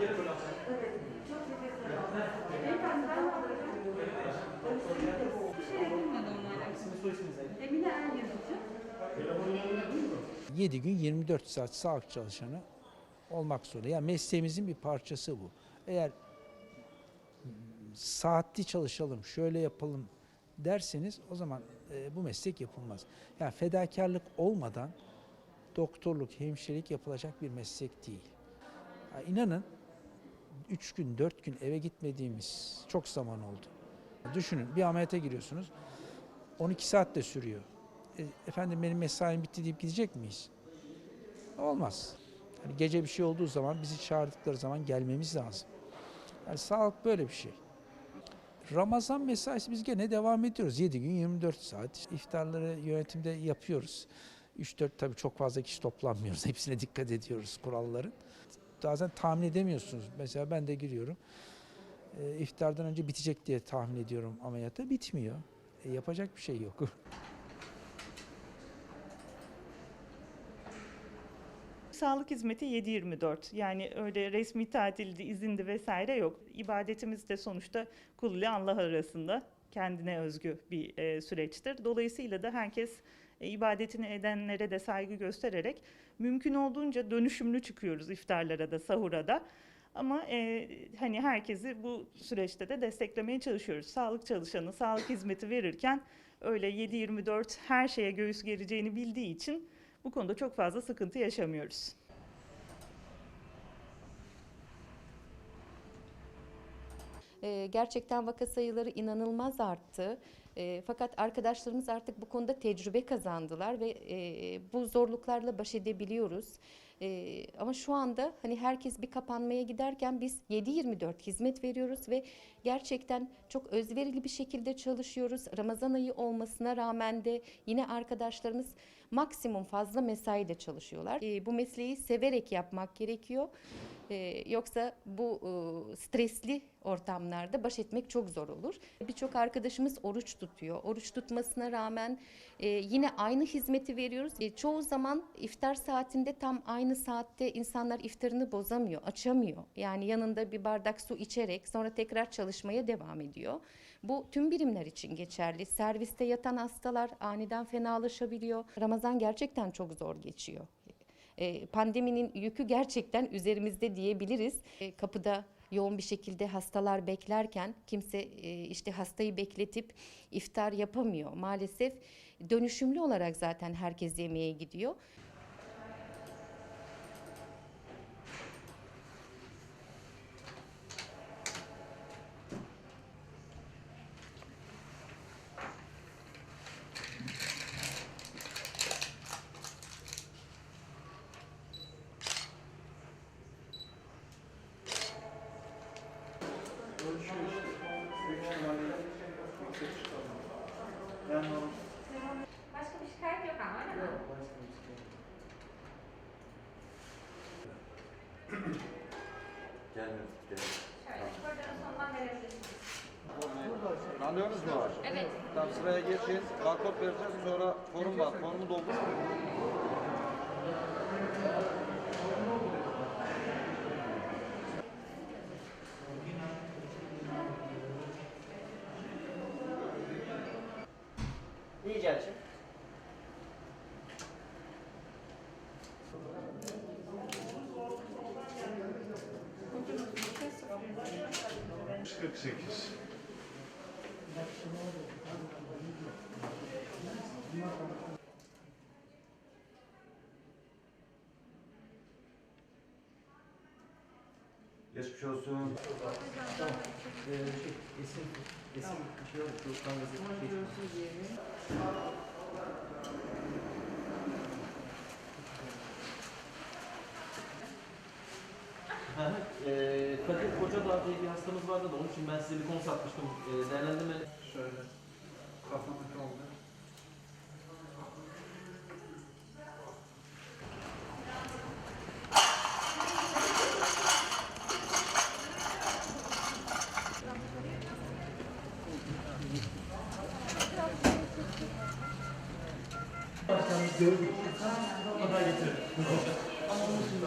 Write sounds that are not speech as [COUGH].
Yazıcı. 7 gün 24 saat sağlık çalışanı olmak zorunda. Yani mesleğimizin bir parçası bu. Eğer saatli çalışalım, şöyle yapalım derseniz o zaman e, bu meslek yapılmaz. Yani fedakarlık olmadan doktorluk, hemşirelik yapılacak bir meslek değil. Ya inanın 3 gün, 4 gün eve gitmediğimiz çok zaman oldu. Düşünün bir ameliyata giriyorsunuz. 12 saat de sürüyor. E, efendim benim mesaim bitti deyip gidecek miyiz? Olmaz. Hani gece bir şey olduğu zaman bizi çağırdıkları zaman gelmemiz lazım. Yani sağlık böyle bir şey. Ramazan mesaisi biz gene devam ediyoruz. 7 gün 24 saat. İftarları yönetimde yapıyoruz. 3-4 tabii çok fazla kişi toplanmıyoruz. [LAUGHS] Hepsine dikkat ediyoruz kuralların. Bazen tahmin edemiyorsunuz. Mesela ben de giriyorum. E, iftardan önce bitecek diye tahmin ediyorum ameliyata. Bitmiyor. E, yapacak bir şey yok. [LAUGHS] Sağlık hizmeti 7-24 yani öyle resmi tatildi, izindi vesaire yok. İbadetimiz de sonuçta kul ile Allah arasında kendine özgü bir e, süreçtir. Dolayısıyla da herkes e, ibadetini edenlere de saygı göstererek mümkün olduğunca dönüşümlü çıkıyoruz iftarlara da sahura da. Ama e, hani herkesi bu süreçte de desteklemeye çalışıyoruz. Sağlık çalışanı sağlık hizmeti verirken öyle 7-24 her şeye göğüs gereceğini bildiği için bu konuda çok fazla sıkıntı yaşamıyoruz. Ee, gerçekten vaka sayıları inanılmaz arttı. Ee, fakat arkadaşlarımız artık bu konuda tecrübe kazandılar ve e, bu zorluklarla baş edebiliyoruz. Ee, ama şu anda hani herkes bir kapanmaya giderken biz 7-24 hizmet veriyoruz ve gerçekten çok özverili bir şekilde çalışıyoruz. Ramazan ayı olmasına rağmen de yine arkadaşlarımız maksimum fazla mesaide çalışıyorlar. Ee, bu mesleği severek yapmak gerekiyor. Ee, yoksa bu e, stresli ortamlarda baş etmek çok zor olur. Birçok arkadaşımız oruç tutuyor. Oruç tutmasına rağmen e, yine aynı hizmeti veriyoruz. E, çoğu zaman iftar saatinde tam aynı saatte insanlar iftarını bozamıyor, açamıyor. Yani yanında bir bardak su içerek sonra tekrar çalışmaya devam ediyor. Bu tüm birimler için geçerli. Serviste yatan hastalar aniden fenalaşabiliyor. Ramazan gerçekten çok zor geçiyor. E, pandeminin yükü gerçekten üzerimizde diyebiliriz. E, kapıda yoğun bir şekilde hastalar beklerken kimse e, işte hastayı bekletip iftar yapamıyor. Maalesef dönüşümlü olarak zaten herkes yemeğe gidiyor. Başka bir şikayet yok ama değil mi? Gelmiyor. Şöyle koridorun sonundan verebilirsiniz. Randevunuz mu? Evet. Tamam sıraya geçin. Barkod vereceğiz sonra form var. Formu doldurun. İyi gerçi. Kırk sekiz. Geçmiş olsun. Ee, şey, bir şey yok. Şu kan gazeti şey. Ee, Kadir Kocadağ diye bir hastamız vardı da onun için ben size bir konu satmıştım. Ee, değerlendirme Şöyle. Kafamı kaldır. Ama onun dışında